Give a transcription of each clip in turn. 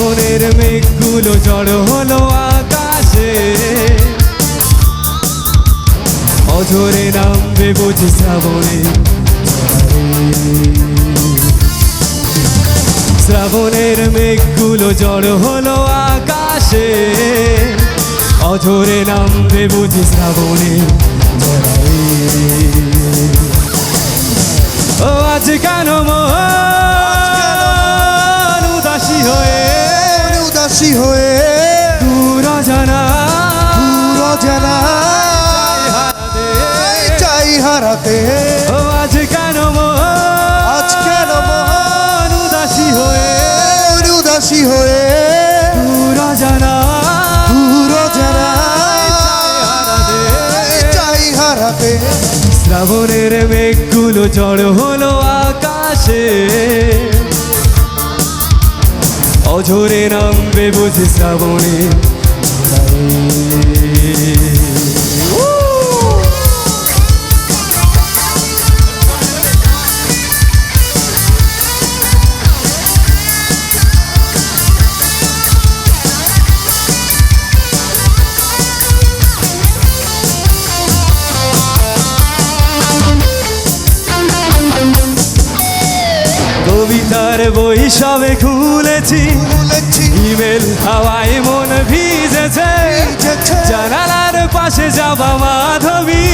শ্রাবণের মেঘগুলো জড় হলো আকাশে। অঝরে নামবে বুঝি শ্রাবণে। শ্রাবণের মেঘগুলো জড় হলো আকাশে। অঝরে নামবে বুঝি শ্রাবণে। হারাতে ও আজ কেন আজ কেন মন উদাসী হয়ে। উদাসী হয়ে। দূর জানা পুরো জানা চাই হারাতে শ্রাবণের মেঘগুলো জড় হলো আকাশে। অঝরে নামবে বুঝি শ্রাবণে। কবিতার বই সবে খুলেছি। ইমেল হাওয়ায় মন ভিজেছে। ভিজেছে। জানালার পাশে যাবা মাধবী।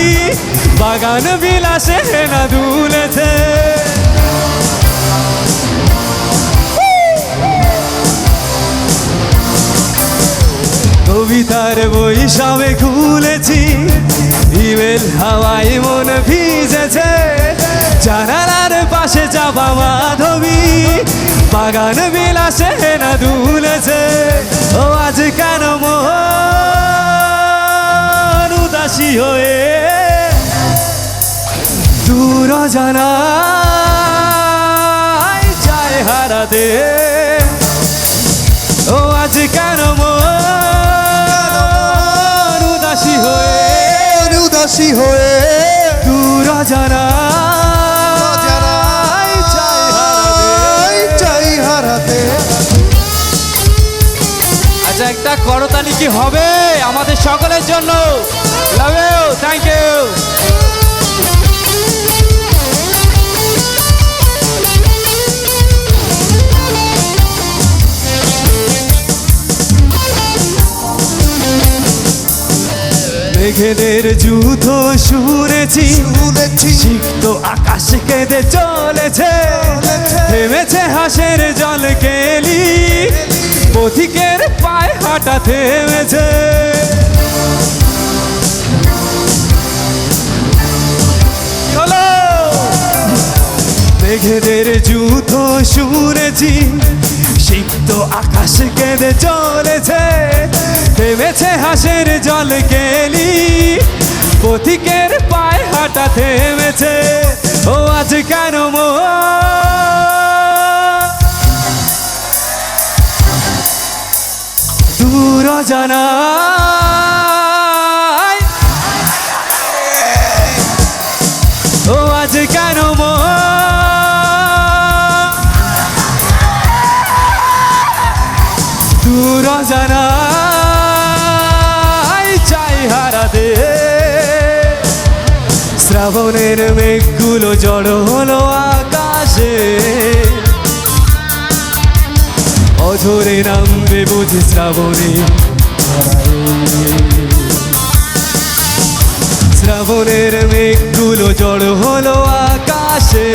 বাগান বিলাসে না দুলেছে। কবিতার বই সবে খুলেছি। ইমেল হাওয়ায় মন ভিজেছে। জানালার পাশে যাবা মাধবী বাগান বিলাসে না দুলেছে। ও আজ কেন মন উদাসী হয়ে? দূর জানা চায় হারাতে ও আজ কেন মন উদাসী হয়ে? উদাসী হয়ে। দূর জানা একটা করতালি কি হবে আমাদের সকলের জন্য। লাভ ইউ থ্যাংক ইউ মেঘেদের যুদ্ধ শুনেছি শুনেছি সিক্ত আকাশ কেঁদে চলেছে। থেমেছে হাসের জল কেলি। পথিকের পায়ে হাঁটা থেমেছে। মেঘেদের যুদ্ধ শুনেছি, সিক্ত আকাশ কেঁদে চলেছে। থেমেছে হাসের জল কেলি পথিকের পায়ে হাঁটা থেমেছে। ও আজ কেন মো দূর জানা ও আজ কেন দূর জানা চাই হারাতে শ্রাবণের মেঘগুলো জড় হলো আকাশে। অঝরে নামবে বুঝি শ্রাবণে। শ্রাবণের মেঘগুলো জড় হলো আকাশে।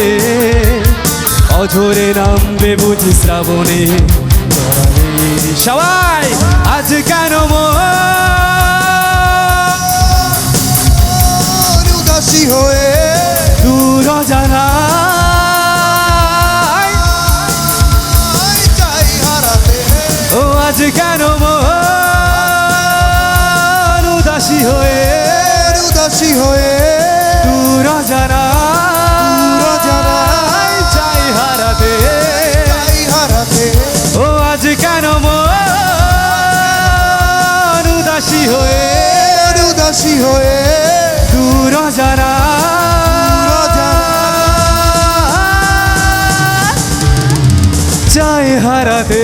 অঝরে নামবে বুঝি শ্রাবণে। সবাই, আজ কেন মন উদাসী হয়ে আজ কেন মন উদাসী হয়ে উদাসী হয়ে দূর জানা চাই হারাতে চাই হারাতে। ও আজ কেন মন উদাসী হয়ে উদাসী হয়ে দূর জানা চাই হারাতে।